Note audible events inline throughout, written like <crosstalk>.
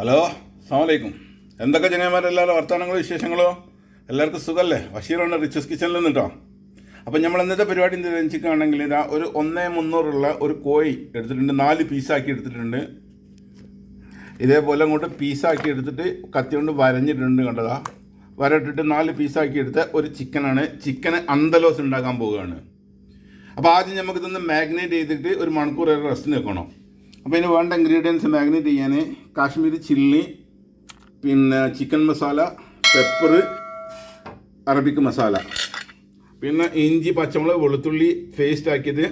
Hello അസ്സാമലൈക്കും എന്തൊക്കെ ചങ്ങന്മാരെല്ലാവരും വർത്തമാനങ്ങളോ വിശേഷങ്ങളോ? എല്ലാവർക്കും സുഖമല്ലേ ബഷീറാണ് റിച്ചസ് കിച്ചണിൽ നിന്ന് കേട്ടോ അപ്പം നമ്മൾ ഇന്നത്തെ പരിപാടി എന്ത് വെച്ചിട്ടാണെങ്കിൽ ഇതാ ഒരു ഒന്നേ മുന്നൂറുള്ള ഒരു കോഴി എടുത്തിട്ടുണ്ട്. നാല് പീസാക്കി എടുത്തിട്ടുണ്ട്. ഇതേപോലെ അങ്ങോട്ട് പീസാക്കി എടുത്തിട്ട് കത്തി കൊണ്ട് വരഞ്ഞിട്ടുണ്ട് കണ്ടതാ വരട്ടിട്ട് നാല് പീസാക്കി എടുത്ത ഒരു ചിക്കനാണ്. ചിക്കന് അന്തലോസ് ഉണ്ടാക്കാൻ പോവുകയാണ്. അപ്പോൾ ആദ്യം നമുക്കിതൊന്ന് മാഗ്നേറ്റ് ചെയ്തിട്ട് ഒരു മണിക്കൂർ റെസ്റ്റ് വെക്കണം. അപ്പോൾ ഇതിന് വേണ്ട ഇൻഗ്രീഡിയൻസ് മാഗ്നേറ്റ് ചെയ്യാൻ കാശ്മീർ ചില്ലി പിന്നെ chicken masala pepper Arabic masala പിന്നെ ഇഞ്ചി പച്ചമുളക് വെളുത്തുള്ളി പേസ്റ്റ് ആക്കിയത്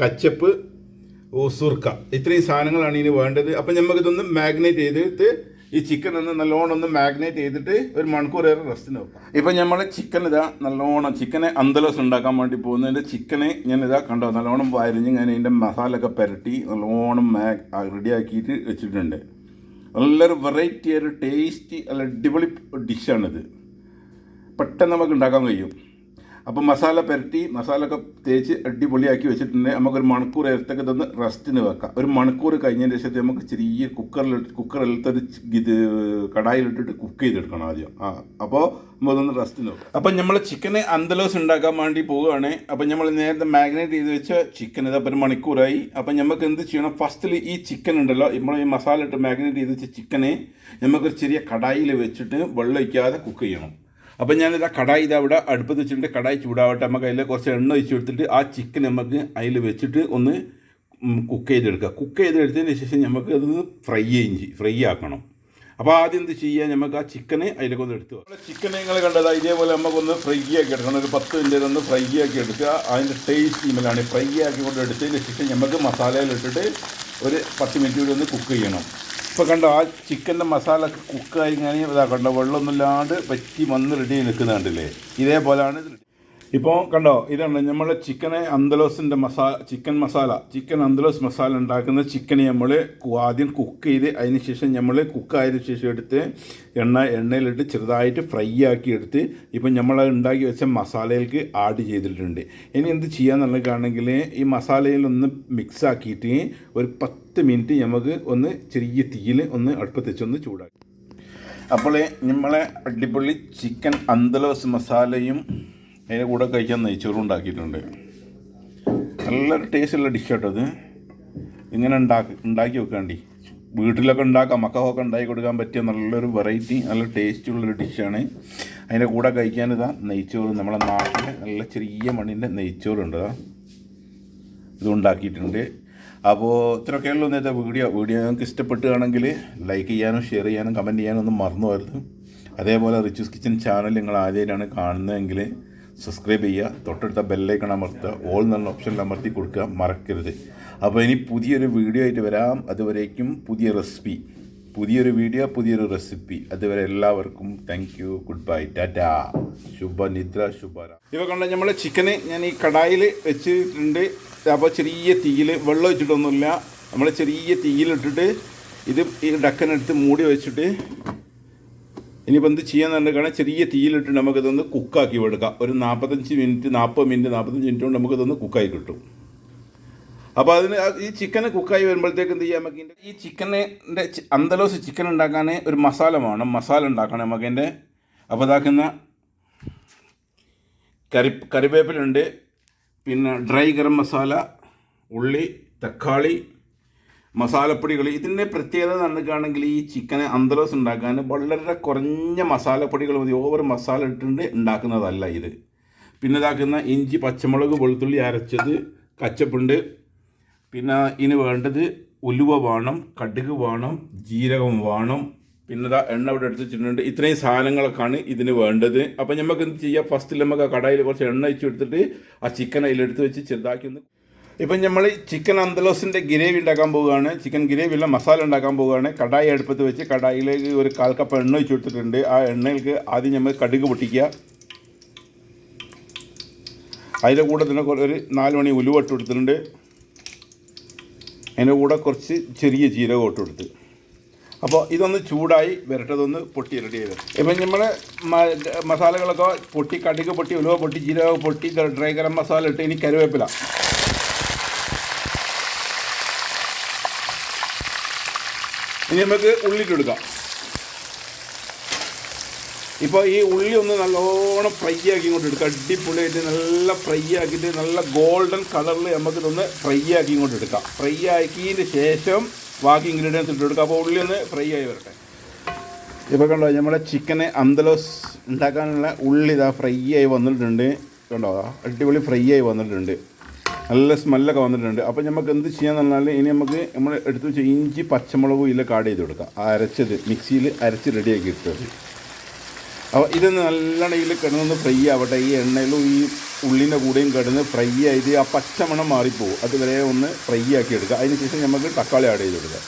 കച്ചപ്പ് സുർക്ക ഇത്രയും സാധനങ്ങളാണ് ഇതിന് വേണ്ടത്. അപ്പം നമുക്കിതൊന്ന് മാഗ്നേറ്റ് ചെയ്തിട്ട് ഈ ചിക്കൻ ഒന്ന് നല്ലോണം ഒന്ന് മാഗ്നേറ്റ് ചെയ്തിട്ട് ഒരു മണിക്കൂർ വരെ റെസ്റ്റിന് വെക്കാം. ഇപ്പം നമ്മൾ ചിക്കൻ ഇതാ നല്ലോണം ചിക്കനെ അന്തലോസ് ഉണ്ടാക്കാൻ വേണ്ടി പോകുന്നതിന്റെ ചിക്കനെ ഞാൻ ഇതാ കണ്ടോ നല്ലോണം വരഞ്ഞ് ഞാൻ ഇതിന്റെ മസാല ഒക്കെ പുരട്ടി നല്ലോണം മാഗ് റെഡിയാക്കിയിട്ട് വെച്ചിട്ടുണ്ട്. നല്ലൊരു വെറൈറ്റി ഒരു ടേസ്റ്റി നല്ല അടിപൊളി ഡിഷാണിത് പെട്ടെന്ന് നമുക്ക് ഉണ്ടാക്കാൻ കഴിയും. അപ്പോൾ മസാല പുരട്ടി മസാല ഒക്കെ തേച്ച് അടിപൊളിയാക്കി വെച്ചിട്ടുണ്ടെങ്കിൽ നമുക്കൊരു മണിക്കൂർ നേരത്തേക്ക് തന്ന് റെസ്റ്റിന് വെക്കാം. ഒരു മണിക്കൂർ കഴിഞ്ഞതിന് ശേഷം നമുക്ക് ചെറിയ കുക്കറിൽ കുക്കറിലത്തെ ഒരു ചി- ഇത് കടായിലിട്ടിട്ട് കുക്ക് ചെയ്തെടുക്കണം ആദ്യം. ആ അപ്പോൾ നമുക്കൊന്ന് റെസ്റ്റിന് വെക്കാം. അപ്പം നമ്മൾ ചിക്കന് അന്തലോസ് ഉണ്ടാക്കാൻ വേണ്ടി പോവുകയാണ്. അപ്പം നമ്മൾ നേരത്തെ മാഗ്നേറ്റ് ചെയ്ത് വെച്ച ചിക്കൻ ഇതപ്പോൾ ഒരു മണിക്കൂറായി. അപ്പം നമുക്ക് എന്ത് ചെയ്യണം? ഫസ്റ്റിൽ ഈ ചിക്കൻ ഉണ്ടല്ലോ നമ്മൾ ഈ മസാല ഇട്ട് മാഗ്നേറ്റ് ചെയ്ത് വെച്ച ചിക്കനെ നമുക്കൊരു ചെറിയ കടായിൽ വെച്ചിട്ട് വെള്ളം വയ്ക്കാതെ കുക്ക് ചെയ്യണം. അപ്പം ഞാനിതാ കടായി ഇതാ ഇവിടെ അടുപ്പത്ത് വെച്ചിട്ട് കടായി ചൂടാവട്ടെ. നമുക്ക് അതിൽ കുറച്ച് എണ്ണ ഒഴിച്ച് കൊടുത്തിട്ട് ആ ചിക്കൻ നമുക്ക് അതിൽ വെച്ചിട്ട് ഒന്ന് കുക്ക് ചെയ്തെടുക്കുക. കുക്ക് ചെയ്തെടുത്തതിന് ശേഷം നമുക്ക് അത് ഫ്രൈ ചെയ്യും ഫ്രൈ ആക്കണം. അപ്പോൾ ആദ്യം എന്ത് ചെയ്യുക നമുക്ക് ആ ചിക്കനെ അതിലേക്ക് ഒന്ന് എടുത്തു ചിക്കൻ നിങ്ങൾ കണ്ടത് ഇതേപോലെ നമുക്കൊന്ന് ഫ്രൈ ആക്കി എടുക്കണം. ഒരു പത്ത് മിനിറ്റ് ഒന്ന് ഫ്രൈ ആക്കി എടുക്കുക. അതിന്റെ ടേസ്റ്റ് ഇമലാണ്. ഫ്രൈ ആക്കി കൊണ്ട് എടുത്തതിന് ശേഷം നമുക്ക് മസാലയിലിട്ടിട്ട് ഒരു പത്ത് മിനിറ്റ് കൂടി ഒന്ന് കുക്ക് ചെയ്യണം. ഇപ്പോൾ കണ്ടോ ആ ചിക്കന്റെ മസാല ഒക്കെ കുക്കായി ഇങ്ങനെ ഇതാ കണ്ടോ വെള്ളമൊന്നുമില്ലാണ്ട് പറ്റി വന്ന് റെഡി നിൽക്കുന്ന കണ്ടില്ലേ ഇതേപോലെയാണ് ഇത് ഇപ്പോൾ കണ്ടോ ഇതാണ് നമ്മൾ ചിക്കനെ അന്തലോസിന്റെ മസാല ചിക്കൻ മസാല ചിക്കൻ അന്തലോസ് മസാല ഉണ്ടാക്കുന്ന ചിക്കനെ നമ്മൾ ആദ്യം കുക്ക് ചെയ്ത് അതിന് ശേഷം നമ്മൾ കുക്കായതിനു ശേഷം എടുത്ത് എണ്ണ എണ്ണയിലിട്ട് ചെറുതായിട്ട് ഫ്രൈ ആക്കി എടുത്ത് ഇപ്പം നമ്മൾ ഉണ്ടാക്കി വെച്ച മസാലയിലേക്ക് ആഡ് ചെയ്തിട്ടുണ്ട്. ഇനി എന്ത് ചെയ്യാന്നുള്ളതാണെങ്കിൽ ഈ മസാലയിലൊന്ന് മിക്സ് ആക്കിയിട്ട് ഒരു പത്ത് മിനിറ്റ് നമുക്ക് ഒന്ന് ചെറിയ തീയിൽ ഒന്ന് അടുപ്പത്ത് വെച്ചൊന്ന് ചൂടാക്കി. അപ്പോൾ നമ്മളെ അടിപൊളി ചിക്കൻ അന്തലോസ് മസാലയും അതിന്റെ കൂടെ കഴിക്കാൻ നെയ്ച്ചോറും ഉണ്ടാക്കിയിട്ടുണ്ട്. നല്ലൊരു ടേസ്റ്റുള്ള ഡിഷാട്ടോ അത് ഇങ്ങനെ ഉണ്ടാക്കി ഉണ്ടാക്കി വെക്കാണ്ടി. വീട്ടിലൊക്കെ ഉണ്ടാക്കാം മക്കൾക്കൊക്കെ ഉണ്ടാക്കി കൊടുക്കാൻ പറ്റിയ നല്ലൊരു വെറൈറ്റി നല്ല ടേസ്റ്റുള്ളൊരു ഡിഷാണ്. അതിന്റെ കൂടെ കഴിക്കാൻ ഇതാ നെയ്ച്ചോറ്. നമ്മളെ നാട്ടിലെ നല്ല ചെറിയ മണ്ണിന്റെ നെയ്ച്ചോറുണ്ട് ഇതാ. ഇത് ഉണ്ടാക്കിയിട്ടുണ്ട്. അപ്പോൾ ഇത്രയൊക്കെയുള്ളൂ ഇന്നത്തെ വീഡിയോ. വീഡിയോ നിങ്ങൾക്ക് ഇഷ്ടപ്പെട്ടുകയാണെങ്കിൽ ലൈക്ക് ചെയ്യാനും ഷെയർ ചെയ്യാനും കമന്റ് ചെയ്യാനും ഒന്നും മറന്നു അതേപോലെ റിച്ചൂസ് കിച്ചൻ ചാനൽ നിങ്ങൾ ആദ്യമായിട്ടാണ് കാണുന്നതെങ്കിൽ സബ്സ്ക്രൈബ് ചെയ്യുക. തൊട്ടടുത്ത ബെല്ലൈക്കൺ അമർത്തുക. ഓൾ എന്നുള്ള ഓപ്ഷനിൽ അമർത്തി കൊടുക്കുക. മറക്കരുത്. അപ്പോൾ ഇനി പുതിയൊരു വീഡിയോ ആയിട്ട് വരാം. അതുവരേക്കും പുതിയ റെസിപ്പി പുതിയൊരു വീഡിയോ പുതിയൊരു റെസിപ്പി അതുവരെ എല്ലാവർക്കും thank you goodbye tata. ശുഭനിദ്ര ശുഭര ഇവ കണ്ട നമ്മൾ ചിക്കന് ഞാൻ ഈ കടായിൽ വെച്ചിട്ടുണ്ട്. അപ്പോൾ ചെറിയ തീയിൽ വെള്ളം വെച്ചിട്ടൊന്നുമില്ല നമ്മൾ ചെറിയ തീയിലിട്ടിട്ട് ഇത് ഈ ഡക്കനെടുത്ത് മൂടി വെച്ചിട്ട് ഇനിയിപ്പോൾ എന്ത് ചെയ്യാന്നുണ്ടെങ്കിൽ ചെറിയ തീയിലിട്ട് നമുക്കിതൊന്ന് കുക്കാക്കി എടുക്കാം. ഒരു നാൽപ്പത്തഞ്ച് മിനിറ്റ് നാൽപ്പത് മിനിറ്റ് നാൽപ്പത്തഞ്ച് മിനിറ്റ് കൊണ്ട് നമുക്കിതൊന്ന് കുക്കായി കിട്ടും. അപ്പോൾ അതിന് ഈ ചിക്കൻ കുക്കായി വരുമ്പോഴത്തേക്ക് എന്ത് ചെയ്യാം നമുക്ക് ഈ ചിക്കന്റെ അന്തലോസ് ചിക്കൻ ഉണ്ടാക്കാൻ ഒരു മസാല വേണം. മസാല ഉണ്ടാക്കണം നമുക്ക് എന്റെ അപ്പോൾ ഇതാക്കുന്ന കറി കറിവേപ്പിലുണ്ട് പിന്നെ ഡ്രൈ ഗരം മസാല ഉള്ളി തക്കാളി മസാലപ്പൊടികൾ ഇതിന്റെ പ്രത്യേകത നടക്കുകയാണെങ്കിൽ ഈ ചിക്കൻ അന്തലോസ് ഉണ്ടാക്കാൻ വളരെ കുറഞ്ഞ മസാലപ്പൊടികൾ മതി. ഓവർ മസാല ഇട്ടിട്ട് ഉണ്ടാക്കുന്നതല്ല ഇത്. പിന്നെ ഇതാക്കുന്ന ഇഞ്ചി പച്ചമുളക് വെളുത്തുള്ളി അരച്ചത് കച്ചപ്പുണ്ട് പിന്നെ ഇനി വേണ്ടത് ഉലുവ വേണം കടുക് വേണം ജീരകം വേണം. പിന്നെ ഇതാ എണ്ണ ഇവിടെ എടുത്ത് വെച്ചിട്ടുണ്ട്. ഇത്രയും സാധനങ്ങളൊക്കെയാണ് ഇതിന് വേണ്ടത്. അപ്പം നമുക്ക് എന്ത് ചെയ്യാം? ഫസ്റ്റിൽ നമുക്ക് കടയിൽ കുറച്ച് എണ്ണ വെച്ച് എടുത്തിട്ട് ആ ചിക്കൻ അതിലെടുത്ത് വെച്ച് ചെറുതാക്കി ഒന്ന് ഇപ്പം നമ്മൾ ചിക്കൻ അന്തലോസിന്റെ ഗ്രേവി ഉണ്ടാക്കാൻ പോവുകയാണ്. ചിക്കൻ ഗ്രേവിയുള്ള മസാല ഉണ്ടാക്കാൻ പോവുകയാണ്. കടായി അടുപ്പത്ത് വെച്ച് കടായിലേക്ക് ഒരു കാൽ കപ്പ് എണ്ണ വെച്ച് കൊടുത്തിട്ടുണ്ട്. ആ എണ്ണയിലേക്ക് ആദ്യം നമ്മൾ കടുക് പൊട്ടിക്കുക. അതിന്റെ കൂടെ തന്നെ ഒരു നാല് മണി ഉലുവ ഇട്ട് കൊടുത്തിട്ടുണ്ട്. അതിന്റെ കൂടെ കുറച്ച് ചെറിയ ജീരകം ഇട്ട് കൊടുത്ത്. അപ്പോൾ ഇതൊന്ന് ചൂടായി വരട്ടതൊന്ന് പൊട്ടി റെഡി ചെയ്ത് ഇപ്പം നമ്മൾ മസാലകളൊക്കെ പൊട്ടി കടുക് പൊട്ടി ഉലുവ പൊട്ടി ജീരകം പൊട്ടി ഡ്രൈ ഗരം മസാല ഇട്ട് ഇനി കരുവേപ്പില ഇനി നമുക്ക് ഉള്ളിട്ട് എടുക്കാം. ഇപ്പോൾ ഈ ഉള്ളി ഒന്ന് നല്ലോണം ഫ്രൈ ആക്കി ഇങ്ങോട്ട് എടുക്കുക അടിപൊളിയായിട്ട് നല്ല ഫ്രൈ ആക്കിയിട്ട് നല്ല ഗോൾഡൻ കളറിൽ നമുക്ക് ഇതൊന്ന് ഫ്രൈ ആക്കി ഇങ്ങോട്ട് എടുക്കാം. ഫ്രൈ ആക്കിയതിന് ശേഷം ബാക്കി ഇൻഗ്രീഡിയൻസ് ഇട്ട് കൊടുക്കുക അപ്പോൾ ഉള്ളി ഒന്ന് ഫ്രൈ ആയി വരട്ടെ. ഇപ്പോൾ കണ്ടോ നമ്മുടെ ചിക്കനെ അന്തലോസ് ഉണ്ടാക്കാനുള്ള ഉള്ളി ഇതാ ഫ്രൈ ആയി വന്നിട്ടുണ്ട്. കണ്ടോ അടിപൊളി ഫ്രൈ ആയി വന്നിട്ടുണ്ട്. നല്ല സ്മെല്ലൊക്കെ വന്നിട്ടുണ്ട്. അപ്പോൾ നമുക്ക് എന്ത് ചെയ്യാന്ന് പറഞ്ഞാൽ ഇനി നമുക്ക് നമ്മൾ എടുത്ത് വെച്ച് ഇഞ്ചി പച്ചമുളകും ഇല്ല കാട് ചെയ്ത് കൊടുക്കാം. അരച്ചത് മിക്സിയിൽ അരച്ച് റെഡിയാക്കി ഇട്ടത് അപ്പോൾ ഇത് നല്ലോണം ഇതിൽ കിടന്നൊന്ന് ഫ്രൈ ആവട്ടെ. ഈ എണ്ണയിലും ഈ ഉള്ളിന്റെ കൂടെയും കിടന്ന് ഫ്രൈ ആയിട്ട് ആ പച്ചമണം മാറിപ്പോവും. അതുവരെ ഒന്ന് ഫ്രൈ ആക്കി എടുക്കുക. അതിന് ശേഷം നമുക്ക് തക്കാളി ആഡ് ചെയ്ത് കൊടുക്കുക.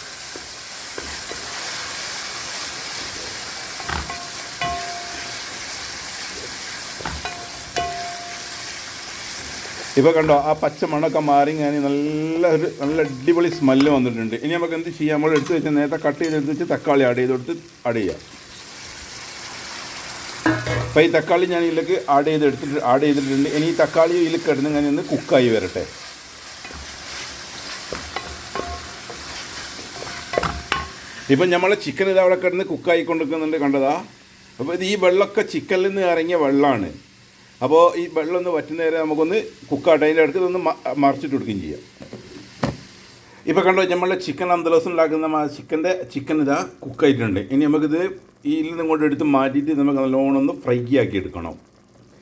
ഇപ്പോൾ കണ്ടോ ആ പച്ച മണമൊക്കെ മാറി ഞാൻ നല്ല ഒരു നല്ല അടിപൊളി സ്മെല്ല് വന്നിട്ടുണ്ട്. ഇനി നമുക്ക് എന്ത് ചെയ്യാം? നമ്മൾ എടുത്ത് വെച്ച് നേരത്തെ കട്ട് ചെയ്ത് എടുത്ത് വെച്ച് തക്കാളി ആഡ് ചെയ്ത് കൊടുത്ത് ആഡ് ചെയ്യാം. അപ്പോൾ ഈ തക്കാളി ഞാൻ ഇതിലേക്ക് ആഡ് ചെയ്ത് എടുത്തിട്ട് ആഡ് ചെയ്തിട്ടുണ്ട്. ഇനി ഈ തക്കാളി ഇതിൽ കിടന്ന് ഞാൻ ഒന്ന് കുക്കായി വരട്ടെ. ഇപ്പം നമ്മളെ ചിക്കൻ ഇത് അവിടെ കിടന്ന് കുക്കായി കൊണ്ടിരിക്കുന്നുണ്ട് കണ്ടതാ? അപ്പോൾ ഇത് ഈ വെള്ളമൊക്കെ ചിക്കനിൽ നിന്ന് ഇറങ്ങിയ വെള്ളമാണ് അപ്പോൾ ഈ വെള്ളം ഒന്ന് വറ്റുന്ന നേരം നമുക്കൊന്ന് കുക്കാട്ടെ അതിന്റെ അടുത്ത് ഒന്ന് മറിച്ചിട്ട് കൊടുക്കുകയും ചെയ്യാം. ഇപ്പോൾ കണ്ടോ നമ്മളെ ചിക്കൻ അന്തലോസം ഉണ്ടാക്കുന്ന ചിക്കന്റെ ചിക്കൻ ഇതാ കുക്കായിട്ടുണ്ട് ഇനി നമുക്കിത് ഇതിൽ നിന്ന് ഇങ്ങോട്ട് എടുത്ത് മാറ്റിയിട്ട് നമുക്ക് നല്ലോണം ഒന്ന് ഫ്രൈ ആക്കി എടുക്കണം.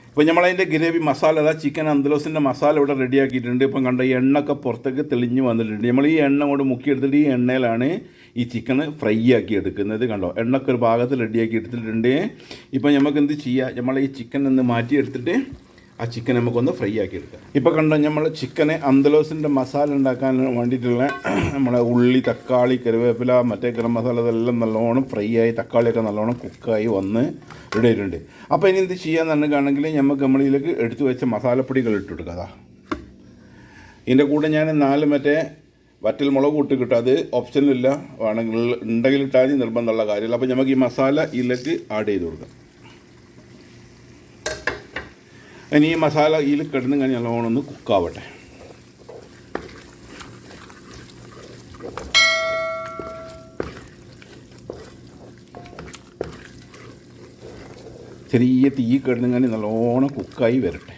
ഇപ്പോൾ നമ്മളതിന്റെ ഗ്രേവി മസാല അതാ ചിക്കൻ അന്തലോസിന്റെ മസാല ഇവിടെ റെഡിയാക്കിയിട്ടുണ്ട് ഇപ്പം കണ്ട ഈ എണ്ണയൊക്കെ പുറത്തേക്ക് തെളിഞ്ഞ് വന്നിട്ടുണ്ട്. നമ്മൾ ഈ എണ്ണ കൊണ്ട് മുക്കിയെടുത്തിട്ട് ഈ എണ്ണയിലാണ് ഈ ചിക്കൻ ഫ്രൈ ആക്കി എടുക്കുന്നത് കണ്ടോ? എണ്ണയൊക്കെ ഒരു ഭാഗത്ത് റെഡിയാക്കി എടുത്തിട്ടുണ്ട്. ഇപ്പം നമുക്ക് എന്ത് ചെയ്യാം? നമ്മൾ ഈ ചിക്കൻ ഒന്ന് മാറ്റിയെടുത്തിട്ട് ആ ചിക്കൻ നമുക്കൊന്ന് ഫ്രൈ ആക്കി എടുക്കാം ഇപ്പോൾ കണ്ടോ നമ്മൾ ചിക്കനെ അന്തലോസിന്റെ മസാല ഉണ്ടാക്കാൻ വേണ്ടിയിട്ടുള്ള <clears throat> നമ്മളെ ഉള്ളി തക്കാളി കറിവേപ്പില മറ്റേ ഗരം മസാല ഇതെല്ലാം നല്ലോണം ഫ്രൈ ആയി തക്കാളിയൊക്കെ നല്ലോണം കുക്കായി വന്ന് ഇടയിട്ടുണ്ട് അപ്പോൾ ഇനി എന്ത് ചെയ്യാന്ന് പറഞ്ഞിട്ടാണെങ്കിൽ നമുക്ക് നമ്മളിതിലേക്ക് എടുത്തു വെച്ച മസാലപ്പൊടികൾ ഇട്ട് കൊടുക്കുക അതാ ഇതിന്റെ കൂടെ ഞാൻ നാല് മറ്റേ വറ്റൽ മുളക് ഇട്ട് കിട്ടും അത് ഓപ്ഷനിലില്ല വേണമെങ്കിൽ ഉണ്ടെങ്കിൽ ഇട്ടാൽ നിർബന്ധമുള്ള കാര്യമില്ല. അപ്പോൾ നമുക്ക് ഈ മസാല ഇതിലേക്ക് ആഡ് ചെയ്ത് കൊടുക്കാം. ഇനി ഈ മസാല ഇതിൽ കിടന്ന് കഴിഞ്ഞാൽ നല്ലോണം ഒന്ന് കുക്കാവട്ടെ ചെറിയ തീ കിടന്ന് കഴിഞ്ഞാൽ നല്ലോണം കുക്കായി വരട്ടെ.